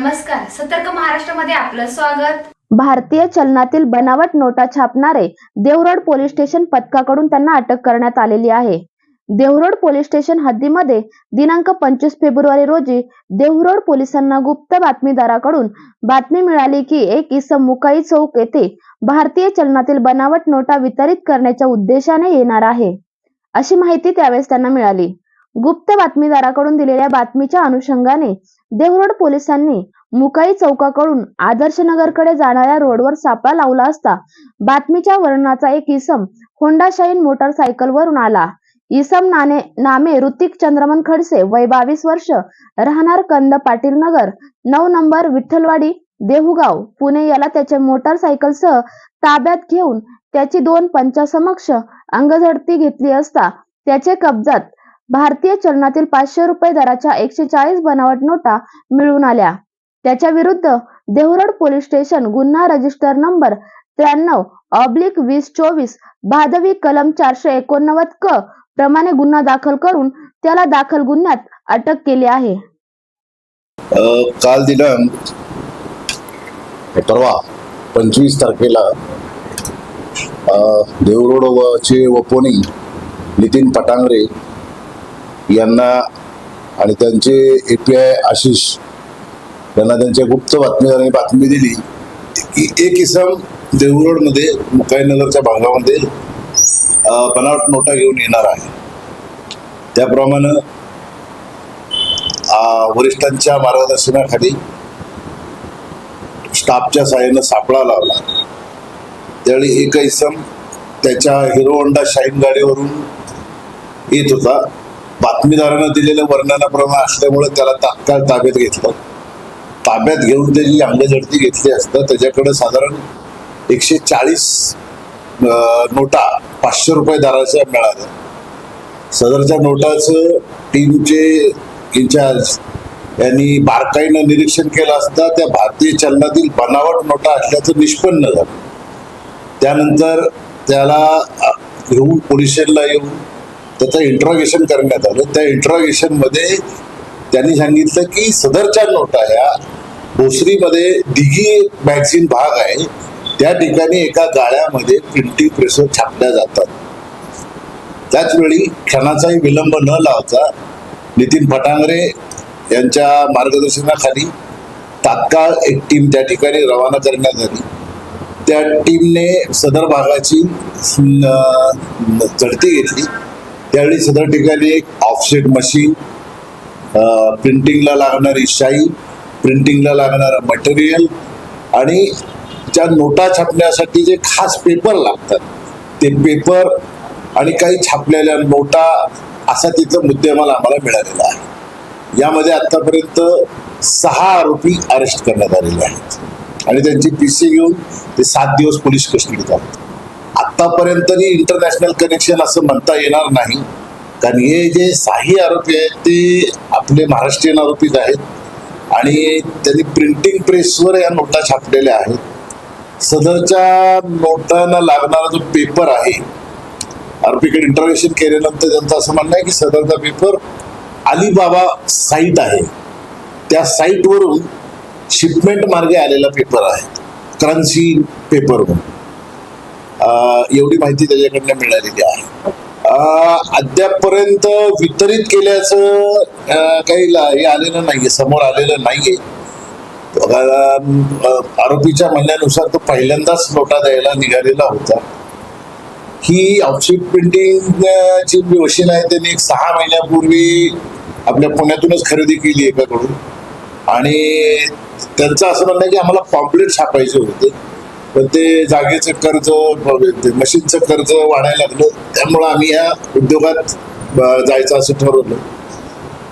नमस्कार सतर्क महाराष्ट्रामध्ये आपलं स्वागत. भारतीय चलनातील बनावट नोटा छापणारे देवरोड पोलीस स्टेशन पथकाकडून त्यांना अटक करण्यात आलेली आहे. देवरोड पोलीस स्टेशन हद्दीमध्ये दिनांक पंचवीस फेब्रुवारी रोजी देवरोड पोलिसांना गुप्त बातमीदाराकडून बातमी मिळाली की एक इसम मुकाई चौक येथे भारतीय चलनातील बनावट नोटा वितरित करण्याच्या उद्देशाने येणार आहे. अशी माहिती त्यावेळेस त्यांना मिळाली. गुप्त बातमीदाराकडून दिलेल्या बातमीच्या अनुषंगाने देवरोड पोलिसांनी मुकाई चौकाकडून आदर्शनगरकडे जाणाऱ्या रोडवर सापळा लावला असता बातमीच्या वर्णनाचा एक इसम होंडा शाईन मोटरसायकल वरून आला. इसम नाने नामे ऋतिक चंद्रमन खडसे वय बावीस वर्ष राहणार कंद पाटील नगर नऊ नंबर विठ्ठलवाडी देहुगाव पुणे. याला त्याच्या मोटरसायकलसह ताब्यात घेऊन त्याची दोन पंचासमक्ष अंगझडती घेतली असता त्याचे कब्जात भारतीय चलनातील पाचशे रुपये दराच्या एकशे चाळीस बनावट नोटा मिळून आल्या. त्याच्या विरुद्ध देहरोड पोलीस स्टेशन गुन्हा रजिस्टर नंबर त्र्याण्णव ऑब्लिक वीस चोवीस भादवी कलम चारशे एकोणनव्वद क प्रमाणे गुन्हा दाखल करून त्याला दाखल गुन्ह्यात अटक केली आहे. काल दिनांक परवा पंचवीस तारखेला देवरोड व चे वपोनी नितीन पटांगरे यांना आणि त्यांचे ए पी आय आशिष यांना त्यांच्या गुप्त बातमीदारांनी बातमी दिली. की एक इसम देवरोडमध्ये मुकाईनगरच्या भागामध्ये बनावट नोटा घेऊन येणार आहे. त्याप्रमाणे वरिष्ठांच्या मार्गदर्शनाखाली स्टाफच्या सहाय्यानं सापळा लावला. त्यावेळी एक इसम त्याच्या हिरो होंडा शाईन गाडीवरून येत होता. बातमीदारानं दिलेल्या वर्णनाप्रमाणे असल्यामुळे त्याला तात्काळ ताब्यात घेतलं. ताब्यात घेऊन त्याची अंगझडती घेतली असता. त्याच्याकडे साधारण एकशे चाळीस नोटा पाचशे रुपये दराच्या मिळाल्या. सदरच्या नोटाचं टीमचे इन्चार्ज यांनी बारकाईनं निरीक्षण केलं असता त्या भारतीय चलनातील बनावट नोटा असल्याचं निष्पन्न झालं. त्यानंतर त्याला घेऊन पोलीस स्टेशनला येऊन त्याचं इंट्रॉगेशन करण्यात आलं. त्या इंट्रॉगेशनमध्ये त्यांनी सांगितलं की सदरच्या नोटा या भोसरीमध्ये दिघी मॅगझिन भाग आहे. त्या ठिकाणी एका गाळ्यामध्ये प्रिंटिंग प्रेसर छापल्या जातात. त्याचवेळी क्षणाचाही विलंब न लावता नितीन फटांगरे यांच्या मार्गदर्शनाखाली तात्काळ एक टीम त्या ठिकाणी रवाना करण्यात आली. त्या टीमने सदर भागाची झडती घेतली. त्यावेळी सदर ठिकाणी एक ऑफसेट मशीन प्रिंटिंगला लागणारी शाई प्रिंटिंगला लागणारं मटेरियल आणि ज्या नोटा छापण्यासाठी जे खास पेपर लागतात ते पेपर आणि काही छापलेल्या नोटा असा तिथं मुद्देमाल आम्हाला मिळालेला आहे. यामध्ये आतापर्यंत सहा आरोपी अरेस्ट करण्यात आलेले आहेत. आणि त्यांची पीसी घेऊन ते सात दिवस पोलीस कस्टडीत आहेत. आतापर्यंत तरी इंटरनॅशनल कनेक्शन असं म्हणता येणार नाही. कारण हे जे साही आरोपी आहेत ते आपले महाराष्ट्रीयन आरोपीच आहेत. आणि त्यांनी प्रिंटिंग प्रेसवर या नोटा छापलेल्या आहेत. सदरच्या नोटांना लागणारा जो पेपर आहे आरोपीकडे इंटरव्हेशन केल्यानंतर त्यांचं असं म्हणणं आहे की सदरचा पेपर अलिबाबा साईट आहे. त्या साईटवरून शिपमेंट मार्गे आलेला पेपर आहे. करन्सी पेपर म्हणून. एवढी माहिती त्याच्याकडनं मिळालेली आहे. अद्यापपर्यंत वितरित केल्याचं काही हे आलेलं नाहीये समोर आलेलं नाहीये. आरोपीच्या म्हणण्यानुसार तो पहिल्यांदाच नोटा द्यायला निघालेला होता. ही ऑफशिट प्रिंटिंग ची जी मशीन आहे त्यांनी एक सहा महिन्यापूर्वी आपल्या पुण्यातूनच खरेदी केली एकाकडून. आणि त्यांचं असं म्हणणं की आम्हाला पॉम्पलेट छापायचे होते. पण ते जागेचं कर्ज ते मशीनचं कर्ज वाढायला लागलं. त्यामुळं आम्ही या उद्योगात जायचं असं ठरवलं.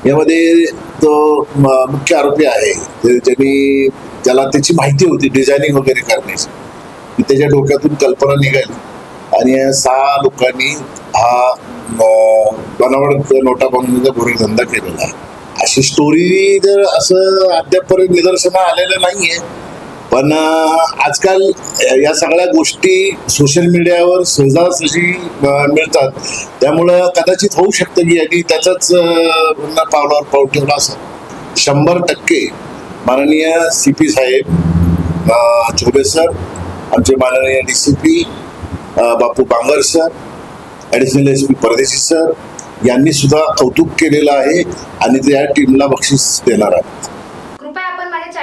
यामध्ये तो मुख्य आरोपी आहे. ज्यांनी त्याला त्याची माहिती होती डिझायनिंग वगैरे करण्याची. त्याच्या डोक्यातून कल्पना निघाली. आणि सहा लोकांनी हा बनावट नोटा बनवण्याचा धंदा केलेला आहे. अशी स्टोरी जर असं अद्यापपर्यंत निदर्शना आलेलं नाहीये पण आजकाल या सगळ्या गोष्टी सोशल मीडियावर सहजासहजी मिळतात. त्यामुळं कदाचित होऊ शकतं की यांनी त्याचाच पावलावर पाऊल ठेवला असं शंभर टक्के माननीय सी पी साहेब अ, सर आमचे माननीय D C P Bapu Bangar sir additional S P Pardeshi sir यांनी सुद्धा कौतुक केलेलं आहे आणि त्या टीमला बक्षीस देणार आहेत.